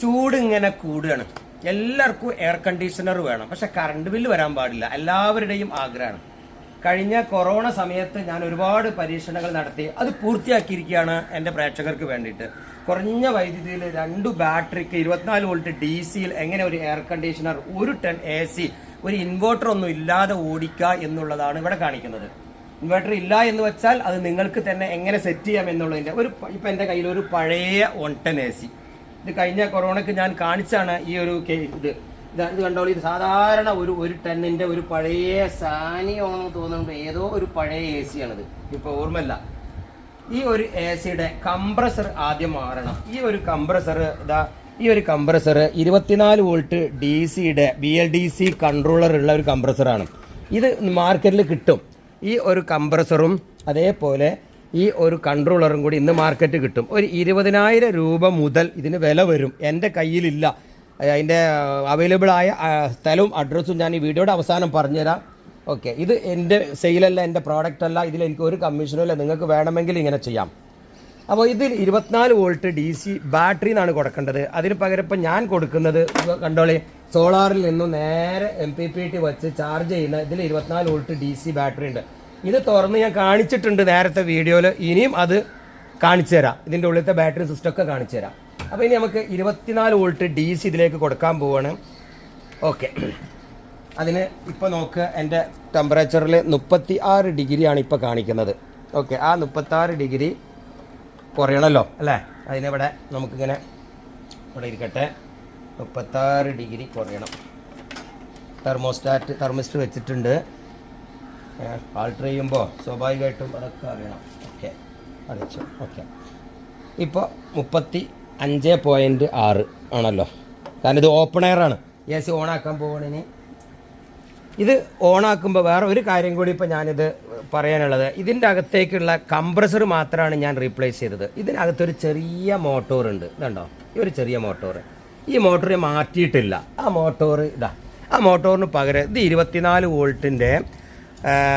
ചൂട് ഇങ്ങനെ കൂടുകയാണ്. എല്ലാവർക്കും എയർ കണ്ടീഷണർ വേണം. പക്ഷെ കറണ്ട് ബില്ല് വരാൻ പാടില്ല. എല്ലാവരുടെയും ആഗ്രഹമാണ്. കഴിഞ്ഞ കൊറോണ സമയത്ത് ഞാൻ ഒരുപാട് പരീക്ഷണങ്ങൾ നടത്തി. അത് പൂർത്തിയാക്കിയിരിക്കുകയാണ് എന്റെ പ്രേക്ഷകർക്ക് വേണ്ടിയിട്ട്. കുറഞ്ഞ വൈദ്യുതിയിൽ രണ്ട് ബാറ്ററിക്ക് ഇരുപത്തിനാല് വോൾട്ട് ഡി സിയിൽ എങ്ങനെ ഒരു എയർ കണ്ടീഷണർ ഒരു ടൺ എ സി ഒരു ഇൻവേർട്ടർ ഒന്നും ഇല്ലാതെ ഓടിക്കുക എന്നുള്ളതാണ് ഇവിടെ കാണിക്കുന്നത്. ഇൻവേർട്ടർ ഇല്ല എന്ന് വെച്ചാൽ അത് നിങ്ങൾക്ക് തന്നെ എങ്ങനെ സെറ്റ് ചെയ്യാം എന്നുള്ളതിന്റെ ഒരു ഇപ്പം എന്റെ കയ്യിൽ ഒരു പഴയ വൺ ടെൻ എ സി ഇത് കഴിഞ്ഞ കൊറോണയ്ക്ക് ഞാൻ കാണിച്ചാണ് ഈ ഒരു ഇത്. ഇത് കണ്ടോളൂ ഇത് സാധാരണ ഒരു ഒരു ടെന്നിന്റെ ഒരു പഴയ സാനിയാണെന്ന് തോന്നുന്നുണ്ട്. ഏതോ ഒരു പഴയ എ സി ആണിത്. ഇപ്പൊ ഓർമ്മയില്ല. ഈ ഒരു എ സിയുടെ കംപ്രസർ ആദ്യം മാറണം. ഈ ഒരു കംപ്രസർ ഇതാ ഈ ഒരു കംപ്രസർ ഇരുപത്തിനാല് വോൾട്ട് ഡി സിയുടെ B L D C controller ഉള്ള ഒരു കംപ്രസറാണ് ഇത് മാർക്കറ്റിൽ കിട്ടും. ഈ ഒരു കംപ്രസറും അതേപോലെ ഈ ഒരു കൺട്രോളറും കൂടി ഇന്ന് മാർക്കറ്റ് കിട്ടും. ഒരു ഇരുപതിനായിരം രൂപ മുതൽ ഇതിന് വില വരും. എന്റെ കയ്യിലില്ല. അതിന്റെ അവൈലബിൾ ആയ സ്ഥലവും അഡ്രസ്സും ഞാൻ ഈ വീഡിയോയുടെ അവസാനം പറഞ്ഞുതരാം. ഓക്കെ ഇത് എന്റെ സെയിലല്ല എന്റെ പ്രോഡക്റ്റ് അല്ല. ഇതിൽ എനിക്ക് ഒരു കമ്മീഷനും ഇല്ല. നിങ്ങൾക്ക് വേണമെങ്കിൽ ഇങ്ങനെ ചെയ്യാം. അപ്പോൾ ഇതിൽ ഇരുപത്തിനാല് വോൾട്ട് ഡി സി ബാറ്ററി എന്നാണ് കൊടുക്കേണ്ടത്. അതിന് പകരം ഇപ്പം ഞാൻ കൊടുക്കുന്നത് കണ്ടോളി സോളാറിൽ നിന്നും നേരെ എം പി പി ടി വച്ച് ചാർജ് ചെയ്യുന്ന ഇതിൽ ഇരുപത്തിനാല് വോൾട്ട് ഡി സി ബാറ്ററി ഉണ്ട്. ഇത് തുറന്ന് ഞാൻ കാണിച്ചിട്ടുണ്ട് നേരത്തെ വീഡിയോയിൽ. ഇനിയും അത് കാണിച്ചു തരാം. ഇതിന്റെ ഉള്ളിലത്തെ ബാറ്ററി സിസ്റ്റം ഒക്കെ കാണിച്ചു തരാം. അപ്പോൾ ഇനി നമുക്ക് ഇരുപത്തിനാല് വോൾട്ട് ഡി സി ഇതിലേക്ക് കൊടുക്കാൻ പോവാണ്. ഓക്കെ. അതിന് ഇപ്പോൾ നോക്ക് എന്റെ ടെമ്പറേച്ചറിൽ മുപ്പത്തി ആറ് ഡിഗ്രിയാണ് ഇപ്പോൾ കാണിക്കുന്നത്. ഓക്കെ ആ മുപ്പത്താറ് ഡിഗ്രി കുറയണമല്ലോ അല്ലേ? അതിനിവിടെ നമുക്കിങ്ങനെ ഇവിടെ ഇരിക്കട്ടെ. മുപ്പത്താറ് ഡിഗ്രി കുറയണം. തെർമോസ്റ്റാറ്റ് തെർമിസ്റ്റ് വെച്ചിട്ടുണ്ട്. ആൾട്ടർ ചെയ്യുമ്പോൾ സ്വാഭാവികമായിട്ടും അതൊക്കെ അറിയണം. ഓക്കെ അടച്ചു. ഓക്കെ ഇപ്പോൾ മുപ്പത്തി അഞ്ച് പോയിന്റ് ആറ് ആണല്ലോ. കാരണം ഇത് ഓപ്പൺ ആണ്. എ സി ഓണാക്കാൻ പോകണിനി ഇത് ഓണാക്കുമ്പോൾ വേറെ ഒരു കാര്യം കൂടി ഇപ്പോൾ ഞാനിത് പറയാനുള്ളത്. ഇതിന്റെ അകത്തേക്കുള്ള കംപ്രസർ മാത്രമാണ് ഞാൻ റീപ്ലേസ് ചെയ്തത്. ഇതിനകത്തൊരു ചെറിയ മോട്ടോർ ഉണ്ട്. ഇതുണ്ടോ? ഈ ഒരു ചെറിയ മോട്ടോർ ഈ മോട്ടോർ മാറ്റിയിട്ടില്ല. ആ മോട്ടോർ ഇതാ. ആ മോട്ടോറിന് പകരം ഇത് ഇരുപത്തിനാല് വോൾട്ടിന്റെ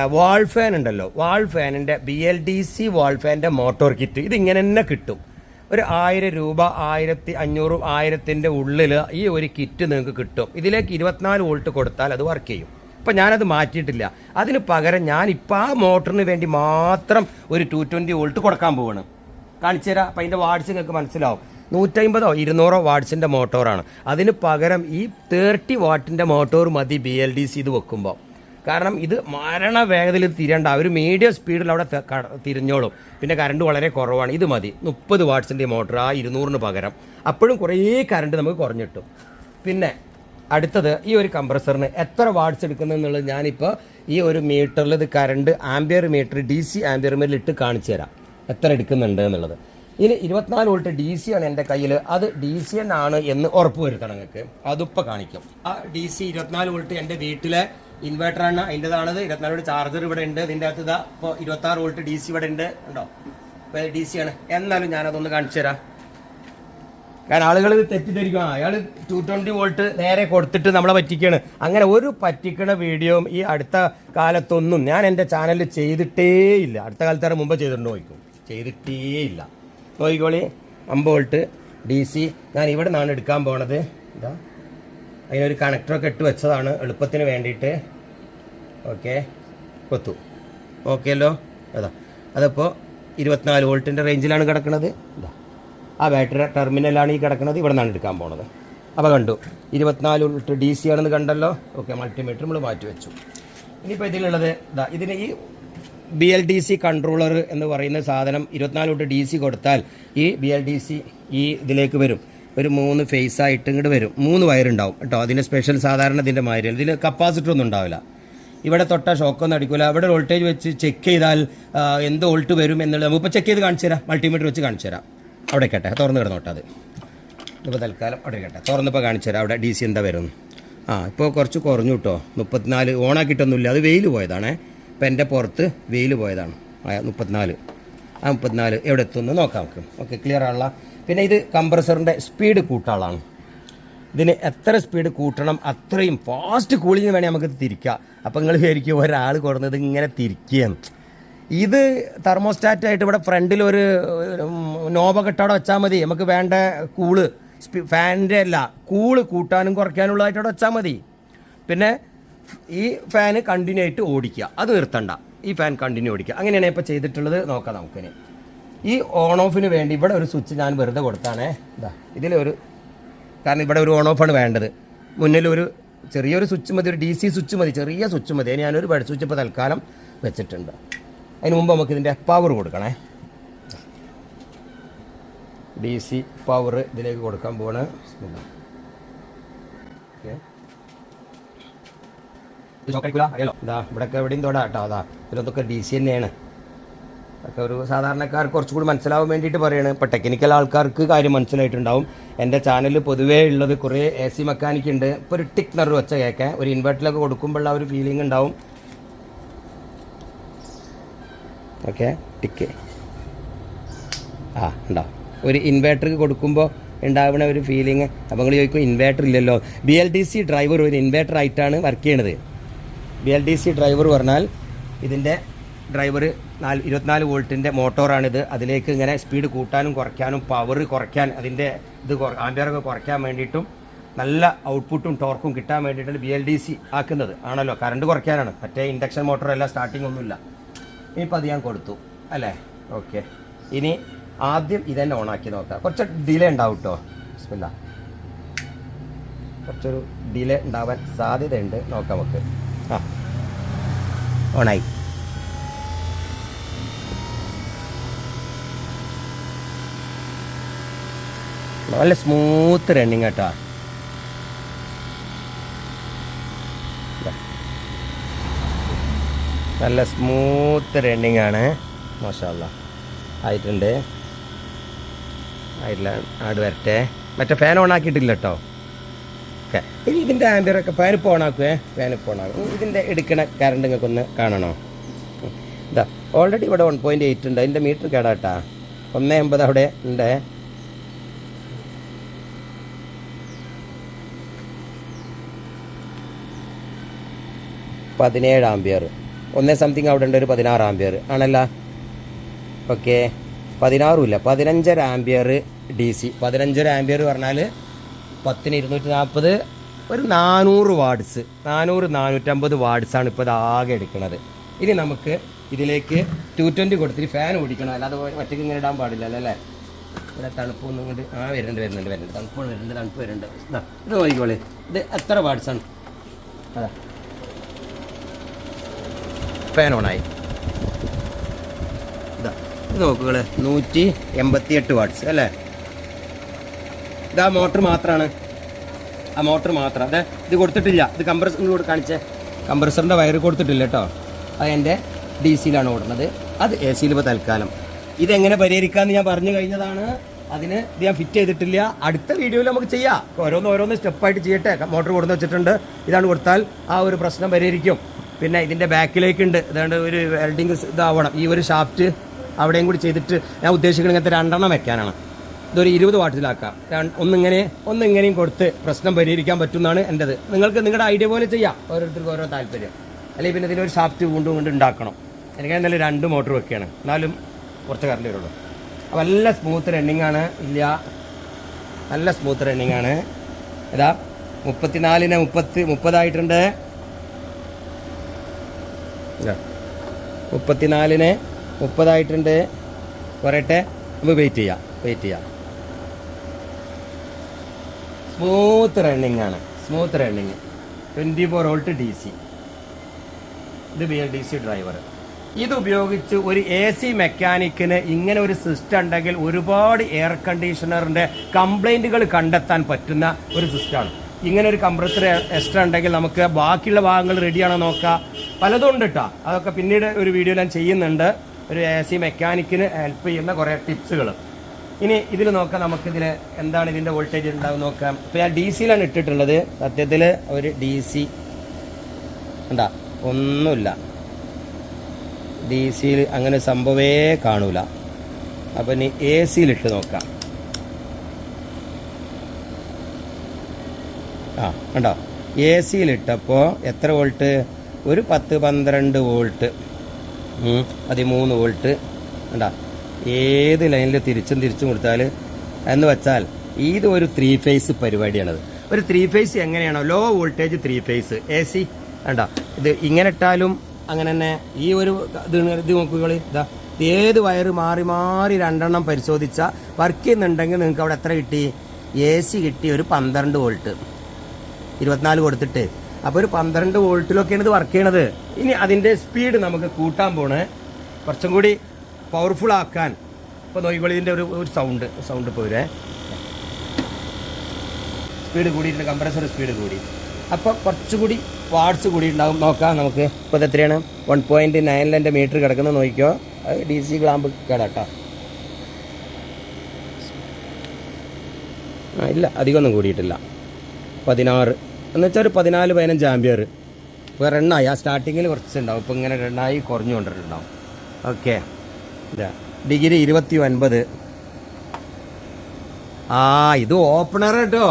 വാൾ ഫാൻ ഉണ്ടല്ലോ. വാൾ ഫാനിന്റെ B L D C wall ഫാനിന്റെ മോട്ടോർ കിറ്റ് ഇത് ഇങ്ങനെ തന്നെ കിട്ടും. ഒരു ആയിരം രൂപ ആയിരത്തി അഞ്ഞൂറ് ആയിരത്തിന്റെ ഉള്ളിൽ ഈ ഒരു കിറ്റ് നിങ്ങൾക്ക് കിട്ടും. ഇതിലേക്ക് ഇരുപത്തിനാല് വോൾട്ട് കൊടുത്താൽ അത് വർക്ക് ചെയ്യും. അപ്പം ഞാനത് മാറ്റിയിട്ടില്ല. അതിന് പകരം ഞാൻ ഇപ്പം ആ മോട്ടറിന് വേണ്ടി മാത്രം ഒരു ടു ട്വന്റി വോൾട്ട് കൊടുക്കാൻ പോവാണ്. കാണിച്ചു തരാം. അപ്പം അതിന്റെ വാട്സ് നിങ്ങൾക്ക് മനസ്സിലാവും. നൂറ്റമ്പതോ ഇരുന്നൂറോ വാട്സിന്റെ മോട്ടോറാണ് അതിന് പകരം ഈ തേർട്ടി വാട്ടിന്റെ മോട്ടോർ മതി ബി എൽ ഡി സി ഇത് വെക്കുമ്പോൾ കാരണം ഇത് മരണ വേഗതയിൽ തിരണ്ട ഒരു മീഡിയം സ്പീഡിൽ അവിടെ തിരിഞ്ഞോളും. പിന്നെ കറണ്ട് വളരെ കുറവാണ്. ഇത് മതി. മുപ്പത് വാട്സിന്റെ മോട്ടർ ആ ഇരുന്നൂറിന് പകരം. അപ്പോഴും കുറേ കറണ്ട് നമുക്ക് കുറഞ്ഞിട്ടും. പിന്നെ അടുത്തത് ഈ ഒരു കംപ്രസറിന് എത്ര വാട്ട്സ് എടുക്കുന്നു എന്നുള്ളത് ഞാനിപ്പോൾ ഈ ഒരു മീറ്ററിൽ ഇത് current ampere meter D C ampere മീറ്ററിൽ ഇട്ട് കാണിച്ചു തരാം. എത്ര എടുക്കുന്നുണ്ട് എന്നുള്ളത്. ഇനി ഇരുപത്തിനാല് വോൾട്ട് ഡി സി ആണ് എന്റെ കയ്യിൽ അത് ഡി സി എൻ ആണ് എന്ന് ഉറപ്പ് വരുത്തണം നിങ്ങൾക്ക്. അതിപ്പോൾ കാണിക്കും. ആ ഡി സി ഇരുപത്തിനാല് വോൾട്ട് എന്റെ വീട്ടിലെ ഇൻവേർട്ടറാണ് അതിന്റെതാണത്. ഇരുപത്തിനാല് ചാർജർ ഇവിടെ ഉണ്ട്. ഇതിന്റെ അകത്ത് ഇതാ ഇപ്പോൾ ഇരുപത്തി ആറ് വോൾട്ട് ഡി സി ഇവിടെ ഉണ്ട്. ഉണ്ടോ ഡി സി ആണ്. എന്നാലും ഞാനതൊന്ന് കാണിച്ചു തരാം. കാരണം ആളുകൾ തെറ്റിദ്ധരിക്കും അയാൾ ടു ട്വന്റി വോൾട്ട് നേരെ കൊടുത്തിട്ട് നമ്മളെ പറ്റിക്കുകയാണ് അങ്ങനെ ഒരു പറ്റിക്കണ വീഡിയോയും ഈ അടുത്ത കാലത്തൊന്നും ഞാൻ എന്റെ ചാനലിൽ ചെയ്തിട്ടേ ഇല്ല. അടുത്ത കാലത്തേറെ മുമ്പ് ചെയ്തിട്ടുണ്ട് നോക്കും ചെയ്തിട്ടേ ഇല്ല. നോക്കിക്കോളി. അമ്പ് വോൾട്ട് ഡി സി ഞാൻ ഇവിടെ നിന്നാണ് എടുക്കാൻ പോണത്. ഇതാ. അതിനൊരു കണക്ടറൊക്കെ ഇട്ട് വെച്ചതാണ്. എളുപ്പത്തിന് വേണ്ടിയിട്ട്. ഓക്കെ കൊത്തു. ഓക്കെയല്ലോ അതാ. അതിപ്പോൾ ഇരുപത്തിനാല് വോൾട്ടിന്റെ റേഞ്ചിലാണ് കിടക്കുന്നത് ഇതാ. ആ ബാറ്ററി ടെർമിനലാണ് ഈ കിടക്കുന്നത് ഇവിടെ നിന്നാണ് എടുക്കാൻ പോണത്. അപ്പോൾ കണ്ടു. ഇരുപത്തിനാല് വോൾട്ട് ഡി സി ആണെന്ന് കണ്ടല്ലോ. ഓക്കെ മൾട്ടിമീറ്റർ നമ്മൾ മാറ്റി വെച്ചു. ഇനിയിപ്പോൾ ഇതിലുള്ളത് ഇതാ ഇതിന് ഈ B L D C controller എന്ന് പറയുന്ന സാധനം ഇരുപത്തിനാല് വോൾട്ട് ഡി സി കൊടുത്താൽ ഈ ബി എൽ ഡി സി ഈ ഇതിലേക്ക് വരും. ഒരു മൂന്ന് ഫേസ് ആയിട്ട് ഇങ്ങോട്ട് വരും. മൂന്ന് വയറുണ്ടാവും കേട്ടോ. അതിന്റെ സ്പെഷ്യൽ സാധാരണ ഇതിന്റെ മാതിരി ഇതിൽ കപ്പാസിറ്റർ ഒന്നും ഉണ്ടാവില്ല. ഇവിടെ തൊട്ട ഷോക്കൊന്നും അടിക്കില്ല അവിടെ വോൾട്ടേജ് വെച്ച് ചെക്ക് ചെയ്താൽ എന്ത് വോൾട്ട് വരും എന്നുള്ളത് നമുക്കിപ്പോൾ ചെക്ക് ചെയ്ത് കാണിച്ചു തരാം. മൾട്ടിമീറ്റർ വെച്ച് കാണിച്ചു തരാം. അവിടെ കേട്ടെ തുറന്ന് കിടന്നോട്ടെ അത്. ഇപ്പോൾ തൽക്കാലം അവിടെ കേട്ടെ തുറന്നിപ്പോൾ കാണിച്ചു തരാം അവിടെ ഡി സി എന്താ വരും ആ ഇപ്പോൾ കുറച്ച് കുറഞ്ഞു കേട്ടോ. മുപ്പത്തിനാല് ഓണാക്കിയിട്ടൊന്നുമില്ല. അത് വെയിൽ പോയതാണേ. ഇപ്പം എന്റെ പുറത്ത് വെയിൽ പോയതാണ്. മുപ്പത്തിനാല്. ആ മുപ്പത്തിനാല് എവിടെ എത്തുമെന്ന് നോക്കാം നമുക്ക്. ഓക്കെ ക്ലിയർ ആണല്ല. പിന്നെ ഇത് കംപ്രസറിന്റെ സ്പീഡ് കൂട്ടാളാണ്. ഇതിന് എത്ര സ്പീഡ് കൂട്ടണം അത്രയും ഫാസ്റ്റ് കൂളിങ് വേണേൽ നമുക്ക് തിരിക്കാം. അപ്പം നിങ്ങൾ വിചാരിക്കും ഒരാൾ കൊടുന്നത് ഇങ്ങനെ തിരിക്കുകയാണ്. ഇത് തെർമോസ്റ്റാറ്റ് ആയിട്ട് ഇവിടെ ഫ്രണ്ടിൽ ഒരു നോബ കെട്ടവിടെ വെച്ചാൽ മതി. നമുക്ക് വേണ്ട കൂൾ ഫാനിന്റെ അല്ല കൂൾ കൂട്ടാനും കുറയ്ക്കാനുള്ളതായിട്ട് അവിടെ വെച്ചാൽ മതി. പിന്നെ ഈ ഫാന് കണ്ടിന്യൂ ആയിട്ട് ഓടിക്കുക. അത് നിർത്തണ്ട. ഈ ഫാൻ കണ്ടിന്യൂ ഓടിക്കുക. അങ്ങനെയാണ് ഇപ്പോൾ ചെയ്തിട്ടുള്ളത്. നോക്കാം നമുക്കിനി. ഈ ഓൺ ഓഫിന് വേണ്ടി ഇവിടെ ഒരു സ്വിച്ച് ഞാൻ വെറുതെ കൊടുത്താണേ. ഇതാ ഇതിലൊരു കാരണം ഇവിടെ ഒരു ഓൺ ഓഫാണ് വേണ്ടത്. മുന്നിലൊരു ചെറിയൊരു സ്വിച്ച് മതി ഒരു ഡി സി സ്വിച്ച് മതി ചെറിയ സ്വിച്ച് മതി. ഞാനൊരു ബെഡ് സ്വിച്ച് ഇപ്പോൾ തൽക്കാലം വെച്ചിട്ടുണ്ട്. അതിന് മുമ്പ് നമുക്ക് ഇതിന്റെ പവർ കൊടുക്കണേ. ഡി സി പവർ ഇതിലേക്ക് കൊടുക്കാൻ പോവാണ്. ഇതാ ഇവിടെയൊക്കെ എവിടെയും തൊടാ കേട്ടോ. അതാ ഇതിലൊക്കെ ഡി സി തന്നെയാണ്. ഒക്കെ ഒരു സാധാരണക്കാർക്ക് കുറച്ചുകൂടി മനസ്സിലാവാൻ വേണ്ടിയിട്ട് പറയാണ്. ഇപ്പോൾ ടെക്നിക്കൽ ആൾക്കാർക്ക് കാര്യം മനസ്സിലായിട്ടുണ്ടാവും. എന്റെ ചാനലിൽ പൊതുവേ ഉള്ളത് കുറേ എ സി മെക്കാനിക് ഉണ്ട്. ഇപ്പോൾ ഒരു ടിക് നറ് വെച്ച കേൾക്കാൻ ഒരു ഇൻവെർട്ടറിലൊക്കെ കൊടുക്കുമ്പോഴുള്ള ഒരു ഫീലിംഗ് ഉണ്ടാവും. ഓക്കെ ടിക്ക് ആ ഉണ്ടാവും ഒരു ഇൻവേർട്ടർക്ക് കൊടുക്കുമ്പോൾ ഉണ്ടാവുന്ന ഒരു ഫീലിംഗ് അപ്പോൾ നിങ്ങൾ ചോദിക്കും ഇൻവേർട്ടർ ഇല്ലല്ലോ. B L D C driver ഒരു ഇൻവേർട്ടർ ആയിട്ടാണ് വർക്ക് ചെയ്യണത്. B L D C driver പറഞ്ഞാൽ ഇതിന്റെ ഡ്രൈവർ നാല് ഇരുപത്തിനാല് വോൾട്ടിന്റെ മോട്ടോറാണിത്. അതിലേക്ക് ഇങ്ങനെ സ്പീഡ് കൂട്ടാനും കുറയ്ക്കാനും പവർ കുറയ്ക്കാൻ അതിന്റെ ഇത് ആംബിയറൊക്കെ കുറയ്ക്കാൻ വേണ്ടിയിട്ടും നല്ല ഔട്ട്പുട്ടും ടോർക്കും കിട്ടാൻ വേണ്ടിയിട്ടാണ് ബി എൽ ഡി സി ആക്കുന്നത്. ആണല്ലോ? കറണ്ട് കുറയ്ക്കാനാണ്. മറ്റേ ഇൻഡക്ഷൻ മോട്ടറല്ല സ്റ്റാർട്ടിംഗ് ഒന്നുമില്ല. ഇനിയിപ്പോൾ അത് ഞാൻ കൊടുത്തു. അല്ലേ? ഓക്കെ ഇനി ആദ്യം ഇതന്നെ ഓണാക്കി നോക്കാം. കുറച്ച് ഡിലേ ഉണ്ടാവും കേട്ടോ ബിസ്മില്ല. കുറച്ചൊരു ഡിലേ ഉണ്ടാവാൻ സാധ്യതയുണ്ട്. നോക്കാം നമുക്ക്. ആ. ഓണായി നല്ല സ്മൂത്ത് റണ്ണിങ് കേട്ടോ നല്ല സ്മൂത്ത് റണ്ണിങ് ആണ്. മാഷാല്ല ആയിട്ടുണ്ട്. ആയിട്ടില്ല ആട് വരട്ടെ. മറ്റേ ഫാൻ ഓൺ ആക്കിയിട്ടില്ല കേട്ടോ ഓക്കെ. ഇനി ഇതിന്റെ ആംബിയറൊക്കെ ഫാൻ ഇപ്പോൾ ഓൺ ആക്കുവേ? ഫാൻ ഇപ്പോൾ ഓൺ ആക്കും. ഇതിന്റെ എടുക്കണ കറണ്ട് നിങ്ങൾക്ക് ഒന്ന് കാണണോ. ഇതാ ഓൾറെഡി ഇവിടെ വൺ പോയിന്റ് എയ്റ്റ് ഉണ്ട്. അതിന്റെ മീറ്റർ കേടാട്ടാ. ഒന്ന് എൺപത് അവിടെ ഉണ്ട്. പതിനേഴ് ആംബിയർ ഒന്നേ സംതിങ് അവിടെ ഉണ്ട് ഒരു പതിനാറ് ആംബിയർ ആണല്ലോ? ഓക്കെ പതിനാറും ഇല്ല പതിനഞ്ചര ആംബിയർ ഡി സി പതിനഞ്ചര ആംബിയർ പറഞ്ഞാൽ പത്തിന് ഇരുന്നൂറ്റി നാൽപ്പത് ഒരു നാനൂറ് വാർഡ്സ് നാനൂറ് നാനൂറ്റമ്പത് വാർഡ്സാണ് ഇപ്പോൾ ഇത് ആകെ എടുക്കുന്നത് ഇനി നമുക്ക് ഇതിലേക്ക് ടു ട്വന്റി കൊടുത്തിട്ട് ഫാൻ ഓടിക്കണം. അല്ലാതെ ഒറ്റയ്ക്ക് ഇങ്ങനെ ഇടാൻ പാടില്ല അല്ലേ? ഇവിടെ തണുപ്പൊന്നും കൊണ്ട് ആ വരുന്നുണ്ട് വരുന്നുണ്ട് വരുന്നുണ്ട് തണുപ്പ് വരുന്നുണ്ട് തണുപ്പ് വരുന്നുണ്ട് ഇതാ, നോക്കിക്കോളെ. ഇത് എത്ര വാർഡ്സാണ് അതാ. ഫാൻ ഓണായി ഇതാ നൂറ്റി എൺപത്തി എട്ട് വാട്ട്സ് അല്ലേ? ഇതാ മോട്ടർ മാത്രമാണ് ആ മോട്ടർ മാത്രം. അതെ ഇത് കൊടുത്തിട്ടില്ല. ഇത് കംപ്രസർ കാണിച്ചേ. കംപ്രസറിന്റെ വയറ് കൊടുത്തിട്ടില്ല കേട്ടോ അത് എന്റെ ഡി സിയിലാണ് ഓടുന്നത്. അത് എ സിയിൽ ഇപ്പോൾ തൽക്കാലം. ഇതെങ്ങനെ പരിഹരിക്കാമെന്ന് ഞാൻ പറഞ്ഞു കഴിഞ്ഞതാണ്. അതിന് ഇത് ഞാൻ ഫിറ്റ് ചെയ്തിട്ടില്ല. അടുത്ത വീഡിയോയിൽ നമുക്ക് ചെയ്യാം. ഓരോന്ന് ഓരോന്ന് സ്റ്റെപ്പായിട്ട് ചെയ്യട്ടെ. മോട്ടർ കൊടുന്ന് വെച്ചിട്ടുണ്ട്. ഇതാണ് കൊടുത്താൽ ആ ഒരു പ്രശ്നം പരിഹരിക്കും. പിന്നെ ഇതിന്റെ ബാക്കിലേക്കുണ്ട്. ഇതാണ്ട് ഒരു വെൽഡിങ് ഇതാവണം. ഈ ഒരു ഷാഫ്റ്റ് അവിടെയും കൂടി ചെയ്തിട്ട് ഞാൻ ഉദ്ദേശിക്കുന്നത് ഇങ്ങനത്തെ രണ്ടെണ്ണം വെക്കാനാണ്. ഇതൊരു ഇരുപത് വാട്ടിലാക്കാം. ഒന്നിങ്ങനെ ഒന്നിങ്ങനെയും കൊടുത്ത് പ്രശ്നം പരിഹരിക്കാൻ പറ്റുമെന്നാണ് എന്റെത് നിങ്ങൾക്ക് നിങ്ങളുടെ ഐഡിയ പോലെ ചെയ്യാം. ഓരോരുത്തർക്കും ഓരോ താല്പര്യം. അല്ലെങ്കിൽ പിന്നെ ഇതിലൊരു ഷാഫ്റ്റ് വീണ്ടും കൊണ്ട് ഉണ്ടാക്കണം. എനിക്ക് എന്തായാലും രണ്ട് മോട്ടർ വെക്കുകയാണ്. എന്നാലും കുറച്ച് കറണ്ട് വരുള്ളൂ. അപ്പോൾ നല്ല സ്മൂത്ത് റണ്ണിങ് ആണ്. ഇല്ല. നല്ല സ്മൂത്ത് റണ്ണിങ് ആണ്. ഇതാ മുപ്പത്തിനാലിന് മുപ്പത്തി മുപ്പതായിട്ടുണ്ട്. മുപ്പത്തിനാലിന് മുപ്പതായിട്ടുണ്ട്. പറയട്ടെ. നമുക്ക് വെയിറ്റ് ചെയ്യാം. വെയിറ്റ് ചെയ്യാം. സ്മൂത്ത് റണ്ണിങ് ആണ്. Smooth running twenty four volt D C ഇത് B L D C driver ഇതുപയോഗിച്ച് ഒരു എ സി മെക്കാനിക്കിന് ഇങ്ങനെ ഒരു സിസ്റ്റം ഉണ്ടെങ്കിൽ ഒരുപാട് എയർ കണ്ടീഷണറിന്റെ കംപ്ലൈന്റുകൾ കണ്ടെത്താൻ പറ്റുന്ന ഒരു സിസ്റ്റമാണ് ഇങ്ങനെ ഒരു കംപ്രസർ എക്സ്ട്രാ ഉണ്ടെങ്കിൽ നമുക്ക് ബാക്കിയുള്ള ഭാഗങ്ങൾ റെഡിയാണോ നോക്കാം. പലതും ഉണ്ട് കേട്ടോ അതൊക്കെ പിന്നീട് ഒരു വീഡിയോ ഞാൻ ചെയ്യുന്നുണ്ട്. ഒരു എ സി മെക്കാനിക്കിന് ഹെൽപ്പ് ചെയ്യുന്ന കുറേ ടിപ്സുകൾ ഇനി ഇതിൽ നോക്കാം നമുക്കിതിൽ എന്താണ് ഇതിന്റെ വോൾട്ടേജ് ഉണ്ടാവും നോക്കാം. ഇപ്പോൾ ഞാൻ ഡി സിയിലാണ് ഇട്ടിട്ടുള്ളത്. സത്യത്തിൽ ഒരു ഡി സി ഉണ്ടാ ഒന്നുമില്ല. ഡി സിയിൽ അങ്ങനെ സംഭവേ കാണൂല. അപ്പം ഇനി എ സിയിലിട്ട് നോക്കാം. ആ കണ്ടോ? എ സിയിലിട്ടപ്പോൾ എത്ര വോൾട്ട്? ഒരു പത്ത് പന്ത്രണ്ട് വോൾട്ട്. പതിമൂന്ന് വോൾട്ട്. കണ്ടോ? ഏത് ലൈനിൽ തിരിച്ചും തിരിച്ചും കൊടുത്താൽ എന്ന് വെച്ചാൽ ഇത് ഒരു ത്രീ ഫേസ് പരിപാടിയാണത്. ഒരു ത്രീ ഫേസ് എങ്ങനെയാണോ? Low voltage three phase A C വേണ്ട ഇത് ഇങ്ങനെ ഇട്ടാലും അങ്ങനെ തന്നെ ഈ ഒരു ഇത് ഇത് നോക്കുക ഇതാ ഏത് വയറ് മാറി മാറി രണ്ടെണ്ണം പരിശോധിച്ചാൽ വർക്ക് ചെയ്യുന്നുണ്ടെങ്കിൽ നിങ്ങൾക്ക് അവിടെ എത്ര കിട്ടി? എ സി കിട്ടി ഒരു പന്ത്രണ്ട് വോൾട്ട്. ഇരുപത്തിനാല് കൊടുത്തിട്ട്. അപ്പോൾ ഒരു പന്ത്രണ്ട് വോൾട്ടിലൊക്കെയാണ് ഇത് വർക്ക് ചെയ്യണത്. ഇനി അതിന്റെ സ്പീഡ് നമുക്ക് കൂട്ടാൻ പോണേ. കുറച്ചും കൂടി പവർഫുൾ ആക്കാൻ. ഇപ്പോൾ നോക്കിക്കോളി ഒരു ഒരു സൗണ്ട് സൗണ്ട് ഇപ്പോൾ വരെ. സ്പീഡ് കൂടിയിട്ടുണ്ട് കംപ്രസർ സ്പീഡ് കൂടി. അപ്പോൾ കുറച്ചുകൂടി വാട്സ് കൂടി ഉണ്ടാകും നോക്കാം നമുക്ക് ഇപ്പോൾ എത്രയാണ്? വൺ പോയിന്റ് നയനിൽ മീറ്റർ കിടക്കുന്നത് നോക്കിക്കോ. അത് ഡി സി ഗ്ലാമ്പ് കേടാട്ടോ ഇല്ല അധികമൊന്നും കൂടിയിട്ടില്ല. പതിനാറ്. എന്ന് വെച്ചാൽ ഒരു പതിനാല് പതിനഞ്ച് ആംബിയർ ഇപ്പോൾ റണ്ണായി. ആ സ്റ്റാർട്ടിങ്ങിൽ കുറച്ചുണ്ടാവും ഇപ്പോൾ ഇങ്ങനെ റണ്ണായി കുറഞ്ഞു കൊണ്ടിട്ടുണ്ടാവും ഓക്കെ ഡിഗ്രി ഇരുപത്തി ഒൻപത് ആ ഇത് ഓപ്പണർ കേട്ടോ.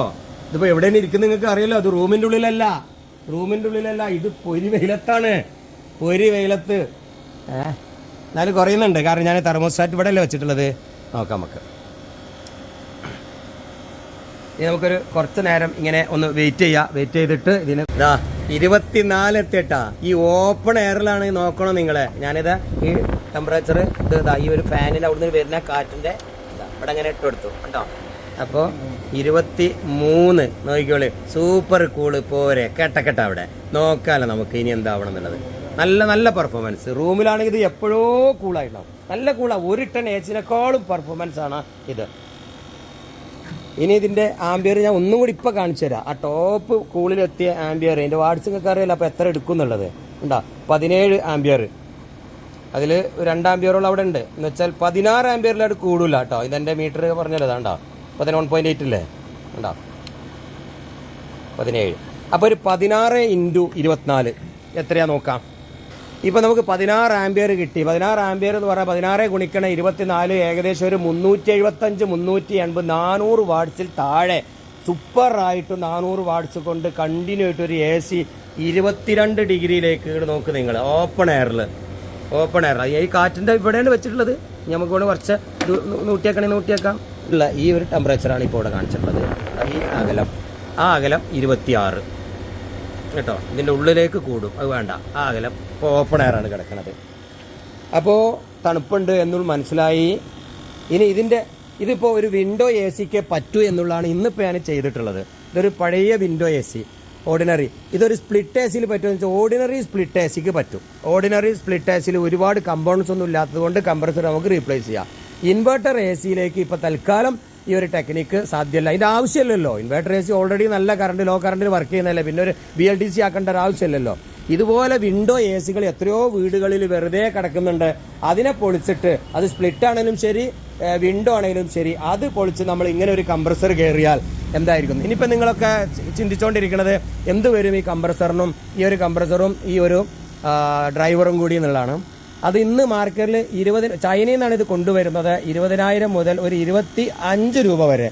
ഇതിപ്പോൾ എവിടെയാണ് ഇരിക്കുന്നത് നിങ്ങൾക്ക് അറിയാലോ? അത് റൂമിന്റെ ഉള്ളിലല്ല. റൂമിന്റെ ഉള്ളിലല്ല. ഇത് പൊരി വെയിലത്താണ് പൊരി വെയിലത്ത് ഏഹ് എന്നാലും കുറയുന്നുണ്ട്. കാരണം ഞാൻ തെർമോസ്റ്റാറ്റ് ഇവിടെ അല്ലേ വെച്ചിട്ടുള്ളത്. നോക്കാം നമുക്ക്. ഇനി നമുക്കൊരു കുറച്ച് നേരം ഇങ്ങനെ ഒന്ന് വെയിറ്റ് ചെയ്യാം. വെയിറ്റ് ചെയ്തിട്ട് ഇതിന് ഇതാ ഇരുപത്തിനാല് എത്തിയിട്ടാ. ഈ ഓപ്പൺ എയറിലാണ് നോക്കണം നിങ്ങളെ. ഞാനിത് ഈ ടെമ്പറേച്ചർ ഇത് ഇതാ ഈ ഒരു ഫാനിൽ അവിടുന്ന് വരുന്ന കാറ്റിന്റെ ഇവിടെ ഇങ്ങനെ ഇട്ട് കൊടുത്തു. കേട്ടോ അപ്പോൾ ഇരുപത്തി മൂന്ന് നോക്കിക്കോളി. സൂപ്പർ കൂൾ പോരെ. കെട്ടക്കെട്ട അവിടെ. നോക്കാലോ നമുക്ക് ഇനി എന്താവണം എന്നുള്ളത്. നല്ല നല്ല പെർഫോമൻസ് റൂമിലാണെങ്കിൽ ഇത് എപ്പോഴോ കൂളായിട്ടുണ്ടാവും നല്ല കൂളാ ഒരു ടൺ ഏച്ചിനേക്കാളും പെർഫോമൻസ് ആണ് ഇത്. ഇനി ഇതിന്റെ ആംബിയർ ഞാൻ ഒന്നും കൂടി ഇപ്പൊ കാണിച്ചു തരാം. ആ ടോപ്പ് കൂളിലെത്തിയ ആംബിയർ ഇതിന്റെ വാട്സ് നിങ്ങൾക്ക് അറിയില്ല അപ്പൊ എത്ര എടുക്കും എന്നുള്ളത്. ഉണ്ടാ? പതിനേഴ് ആംബിയർ അതിൽ രണ്ടാംബിയറോളം അവിടെ ഉണ്ട്. എന്ന് വെച്ചാൽ പതിനാറ് ആംബിയറിലായിട്ട് കൂടില്ല കേട്ടോ. ഇതെന്റെ മീറ്റർ പറഞ്ഞല്ലോ ഇതാണ്ടോ പതിനൊൺ പോയിന്റ് എയ്റ്റ് അല്ലേ ഉണ്ടോ? പതിനേഴ്. അപ്പൊ ഒരു പതിനാറ് ഇന്റു ഇരുപത്തിനാല്. എത്രയാ നോക്കാം? ഇപ്പൊ നമുക്ക് പതിനാറ് ആംബിയർ കിട്ടി. പതിനാറ് ആംബിയർ എന്ന് പറഞ്ഞാൽ പതിനാറ് ഗുണിക്കണ ഇരുപത്തിനാല് ഏകദേശം ഒരു മുന്നൂറ്റി എഴുപത്തഞ്ച് മുന്നൂറ്റി എൺപത് നാനൂറ് വാട്സിൽ താഴെ. സൂപ്പർ ആയിട്ട് നാനൂറ് വാട്സ് കൊണ്ട് കണ്ടിന്യൂ ആയിട്ട് ഒരു എ സി ഇരുപത്തിരണ്ട് ഡിഗ്രിയിലേക്ക് നോക്ക് നിങ്ങൾ. ഓപ്പൺ എയറിൽ ഓപ്പൺ എയർ ഈ കാറ്റിന്റെ ഇവിടെയാണ് വെച്ചിട്ടുള്ളത്. നമുക്ക് വേണം കുറച്ച് നൂറ്റിയാക്കണേ നൂറ്റിയാക്കാം നൂറ്റിയേക്കണേ നൂറ്റിയേക്കാം. ഉള്ള ഈ ഒരു ടെമ്പറേച്ചറാണ് ഇപ്പോൾ ഇവിടെ കാണിച്ചിട്ടുള്ളത്. ഈ അകലം. ആ അകലം ഇരുപത്തിയാറ്. കേട്ടോ? ഇതിന്റെ ഉള്ളിലേക്ക് കൂടും. അത് വേണ്ട. ആ അകലം ഇപ്പോൾ ഓപ്പൺ എയറാണ് കിടക്കുന്നത് അപ്പോൾ തണുപ്പുണ്ട് എന്നുള്ള മനസ്സിലായി. ഇനി ഇതിന്റെ ഇതിപ്പോൾ ഒരു വിൻഡോ എ സിക്ക് പറ്റൂ എന്നുള്ളതാണ് ഇന്നിപ്പോൾ ഞാൻ ചെയ്തിട്ടുള്ളത്. ഇതൊരു പഴയ വിൻഡോ എ സി ഓർഡിനറി ഇതൊരു സ്പ്ലിറ്റ് എ സിയിൽ പറ്റുമെന്ന് വെച്ചാൽ ഓർഡിനറി സ്പ്ലിറ്റ് എ സിക്ക് പറ്റും. ഓർഡിനറി സ്പ്ലിറ്റ് എ സിയിൽ ഒരുപാട് കമ്പൗണ്ട്സ് ഒന്നും ഇല്ലാത്തത് കൊണ്ട് കമ്പ്രസർ നമുക്ക് റീപ്ലേസ് ചെയ്യാം. ഇൻവെർട്ടർ എ സിയിലേക്ക് ഇപ്പോൾ തൽക്കാലം ഈ ഒരു ടെക്നിക്ക് സാധ്യമല്ല അതിന്റെ ആവശ്യമില്ലല്ലോ. ഇൻവേർട്ടർ എ സി ഓൾറെഡി നല്ല കറണ്ട് ലോ കറണ്ടിൽ വർക്ക് ചെയ്യുന്നതല്ലേ? പിന്നെ ഒരു ബി എൽ ടി സി ആക്കേണ്ട ഒരു ആവശ്യമില്ലല്ലോ. ഇതുപോലെ വിൻഡോ എ സികൾ എത്രയോ വീടുകളിൽ വെറുതെ കിടക്കുന്നുണ്ട്. അതിനെ പൊളിച്ചിട്ട് അത് സ്പ്ലിറ്റ് ആണെങ്കിലും ശരി വിൻഡോ ആണെങ്കിലും ശരി അത് പൊളിച്ച് നമ്മൾ ഇങ്ങനെ ഒരു കംപ്രസർ കയറിയാൽ എന്തായിരിക്കും? ഇനിയിപ്പോൾ നിങ്ങളൊക്കെ ചിന്തിച്ചുകൊണ്ടിരിക്കുന്നത് എന്ത് വരും ഈ കംപ്രസറിനും ഈ ഒരു കംപ്രസറും ഈ ഒരു ഡ്രൈവറും കൂടി എന്നുള്ളതാണ്. അത് ഇന്ന് മാർക്കറ്റിൽ ഇരുപത് ചൈനയിൽ നിന്നാണ് ഇത് കൊണ്ടുവരുന്നത്. ഇരുപതിനായിരം മുതൽ ഒരു ഇരുപത്തി അഞ്ച് രൂപ വരെ.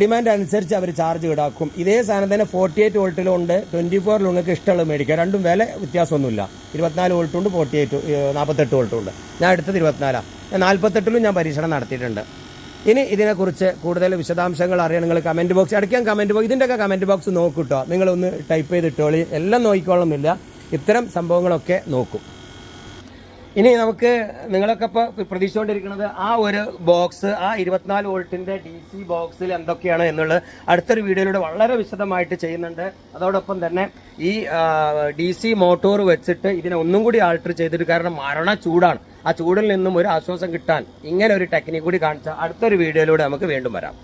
ഡിമാൻഡ് അനുസരിച്ച് അവർ ചാർജ് ഈടാക്കും. ഇതേ സാധനം തന്നെ ഫോർട്ടി എയ്റ്റ് വോൾട്ടിലും ഉണ്ട്. ട്വന്റി ഫോറിലും നിങ്ങൾക്ക് ഇഷ്ടമുള്ള മേടിക്കാം. രണ്ടും വില വ്യത്യാസമൊന്നുമില്ല. ഇരുപത്തിനാല് വോൾട്ടും ഉണ്ട് ഫോർട്ടി എയ്റ്റ് നാൽപ്പത്തെട്ട് വോൾട്ടും ഉണ്ട്. ഞാൻ എടുത്തത് ഇരുപത്തിനാലാണ് ഞാൻ നാൽപ്പത്തെട്ടിലും ഞാൻ പരീക്ഷണം നടത്തിയിട്ടുണ്ട്. ഇനി ഇതിനെക്കുറിച്ച് കൂടുതൽ വിശദാംശങ്ങൾ അറിയാൻ നിങ്ങൾ കമന്റ് ബോക്സ് അടയ്ക്കാൻ കമന്റ് ബോക്സ് ഇതിന്റെയൊക്കെ കമന്റ് ബോക്സ് നോക്കൂട്ടോ നിങ്ങളൊന്ന് ടൈപ്പ് ചെയ്തിട്ടോളി. എല്ലാം നോക്കിക്കോളണമെന്നില്ല ഇത്തരം സംഭവങ്ങളൊക്കെ നോക്കും. ഇനി നമുക്ക് നിങ്ങളൊക്കെ ഇപ്പോൾ പ്രതീക്ഷിച്ചുകൊണ്ടിരിക്കുന്നത് ആ ഒരു ബോക്സ് ആ ഇരുപത്തിനാല് വോൾട്ടിന്റെ ഡി സി ബോക്സിൽ എന്തൊക്കെയാണ് എന്നുള്ളത് അടുത്തൊരു വീഡിയോയിലൂടെ വളരെ വിശദമായിട്ട് ചെയ്യുന്നുണ്ട്. അതോടൊപ്പം തന്നെ ഈ ഡി സി മോട്ടോർ വെച്ചിട്ട് ഇതിനെ ഒന്നും കൂടി ആൾട്ടർ ചെയ്തിട്ട് കാരണം മരണ ചൂടാണ്. ആ ചൂടിൽ നിന്നും ഒരു ആശ്വാസം കിട്ടാൻ ഇങ്ങനെ ഒരു ടെക്നിക്ക് കൂടി കാണിച്ച അടുത്തൊരു വീഡിയോയിലൂടെ നമുക്ക് വീണ്ടും വരാം.